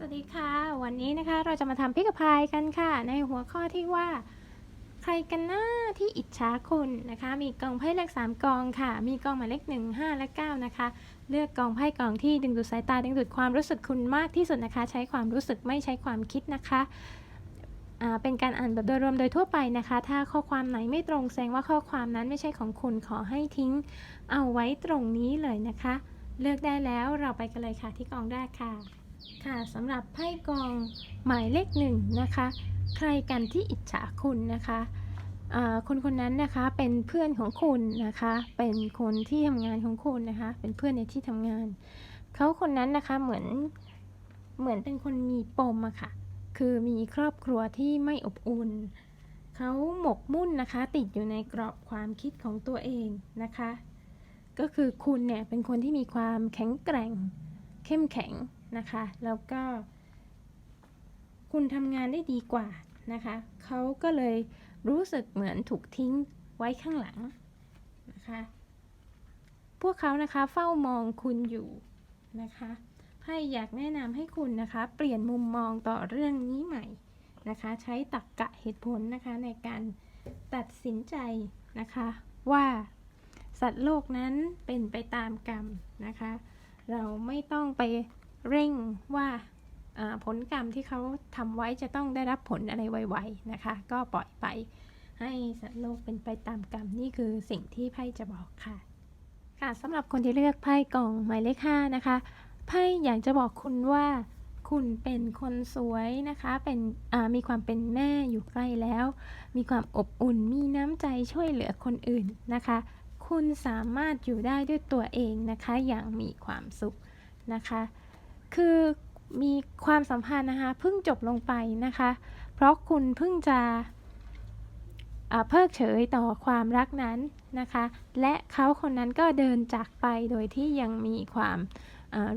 สวัสดีค่ะ วันนี้นะคะเราจะมาทำพิกพายกันค่ะ ในหัวข้อที่ว่า ใครกันหน้าที่อิจฉาคุณนะคะ มีกองไพ่เลข3กองค่ะ มีกองหมายเลข1 5 และ 9 นะคะ เลือกกองไพ่กองที่ดึงดูดสายตาดึงดูดความรู้สึกคุณมากที่สุดนะคะ ใช้ความรู้สึกไม่ใช้ความคิดนะคะเป็นการอ่านแบบโดยรวมโดยทั่วไปนะคะ ถ้าข้อความไหนไม่ตรงแสดงว่าข้อความนั้นไม่ใช่ของคุณขอให้ทิ้ง เอาไว้ตรงนี้เลยนะคะ เลือกได้แล้วเราไปกันเลยค่ะที่กองแรกค่ะ ค่ะสำหรับไพ่กองหมายเลขหนึ่งนะคะ ใครกันที่อิจฉาคุณนะคะคนคนนั้นนะคะเป็นเพื่อนของคุณนะคะ เป็นคนที่ทำงานของคุณนะคะ เป็นเพื่อนในที่ทำงาน เขาคนนั้นนะคะเหมือนเหมือนเป็นคนมีปมอะค่ะ คือมีครอบครัวที่ไม่อบอุ่น เขาหมกมุ่นนะคะ ติดอยู่ในกรอบความคิดของตัวเองนะคะ ก็คือคุณเนี่ยเป็นคนที่มีความแข็งแกร่ง เข้มแข็ง นะคะ แล้วก็ คุณทำงานได้ดีกว่านะคะเขาก็เลยรู้สึกเหมือนถูกทิ้งไว้ข้างหลังนะคะ พวกเขานะคะเฝ้ามองคุณอยู่นะคะไพ่อยากแนะนำให้คุณนะคะ เปลี่ยนมุมมองต่อเรื่องนี้ใหม่นะคะ ใช้ตรรกกะเหตุผลนะคะในการตัดสินใจนะคะว่าสัตว์โลกนั้นเป็นไปตามกรรมนะคะ เราไม่ต้องไป เร่งว่าผลกรรมที่เขาทำไว้จะต้องได้รับผลอะไรไวๆนะคะ ก็ปล่อยไปให้สัตว์โลกเป็นไปตามกรรมนี่คือสิ่งที่ไพ่จะบอกค่ะ ค่ะสำหรับคนที่เลือกไพ่กล่องหมายเลขห้านะคะไพ่อยากจะบอกคุณว่าคุณเป็นคนสวยนะคะเป็นมีความเป็นแม่อยู่ใกล้แล้ว มีความอบอุ่นมีน้ำใจช่วยเหลือคนอื่นนะคะ คุณสามารถอยู่ได้ด้วยตัวเองนะคะ อย่างมีความสุขนะคะ คือมีความสัมพันธ์นะคะเพิ่งจบลงไปนะคะ เพราะคุณเพิ่งจะเพิกเฉยต่อความรักนั้นนะคะ และเขาคนนั้นก็เดินจากไปโดยที่ยังมีความ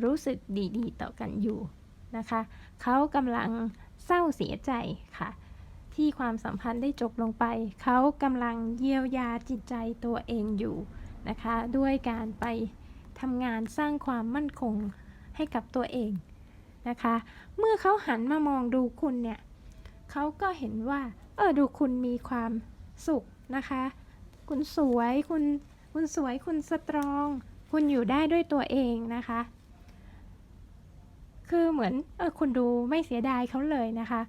รู้สึกดีๆ ต่อกันอยู่นะคะ เขากำลังเศร้าเสียใจค่ะ ที่ความสัมพันธ์ได้จบลงไป เขากำลังเยียวยาจิตใจตัวเองอยู่นะคะ ด้วยการไปทำงานสร้างความมั่นคง ให้กับตัวเองนะคะ เมื่อเขาหันมามองดูคุณเนี่ยเขาก็เห็นว่า เออดูคุณมีความสุขนะคะ คุณสวยคุณคุณสวยคุณสตรอง คุณอยู่ได้ด้วยตัวเองนะคะ คือเหมือนเออคุณดูไม่เสียดายเขาเลยนะคะ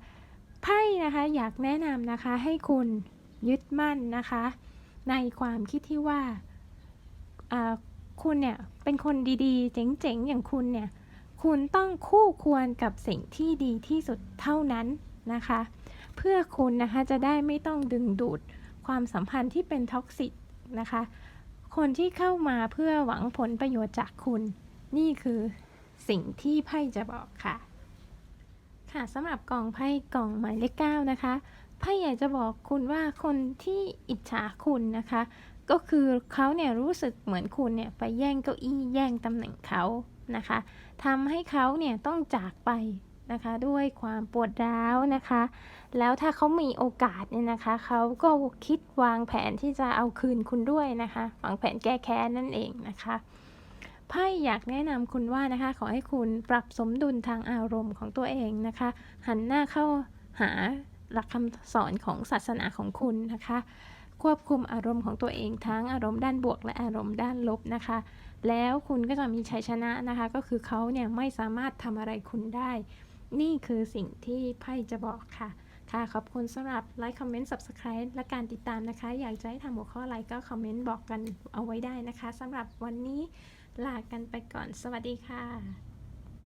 ไพ่นะคะอยากแนะนำนะคะให้คุณยึดมั่นนะคะ ในความคิดที่ว่า คุณเนี่ยเป็นคนดีๆ เจ๋งๆ อย่างคุณเนี่ย คุณต้องคู่ควรกับสิ่งที่ดีที่สุดเท่านั้นนะคะ เพื่อคุณนะคะจะได้ไม่ต้องดึงดูดความสัมพันธ์ที่เป็นท็อกซิกนะคะ คนที่เข้ามาเพื่อหวังผลประโยชน์จากคุณ นี่คือสิ่งที่ไพ่จะบอกค่ะ ค่ะสำหรับกล่องไพ่กล่องหมายเลขเก้านะคะไพ่อยากจะบอกคุณว่าคนที่อิจฉาคุณนะคะ ก็คือเขาเนี่ยรู้สึกเหมือนคุณเนี่ยไปแย่งเก้าอี้แย่งตำแหน่งเขานะคะทำให้เขาเนี่ยต้องจากไปนะคะด้วยความปวดร้าวนะคะ แล้วถ้าเขามีโอกาสเนี่ยนะคะเขาก็คิดวางแผนที่จะเอาคืนคุณด้วยนะคะวางแผนแก้แค้นนั่นเองนะคะไพ่อยากแนะนำคุณว่านะคะ ขอให้คุณปรับสมดุลทางอารมณ์ของตัวเองนะคะ หันหน้าเข้าหาหลักคำสอนของศาสนาของคุณนะคะ ควบคุมอารมณ์ของตัวเองทั้งอารมณ์ด้านบวกและอารมณ์ด้านลบนะคะ แล้วคุณก็จะมีชัยชนะนะคะ ก็คือเขาเนี่ยไม่สามารถทำอะไรคุณได้ นี่คือสิ่งที่ไพ่จะบอกค่ะ ค่ะ ขอบคุณสำหรับไลค์คอมเมนต์ subscribe และการติดตามนะคะ อยากจะให้ทำหัวข้ออะไรก็คอมเมนต์บอกกันเอาไว้ได้นะคะสำหรับวันนี้ลากันไปก่อน สวัสดีค่ะ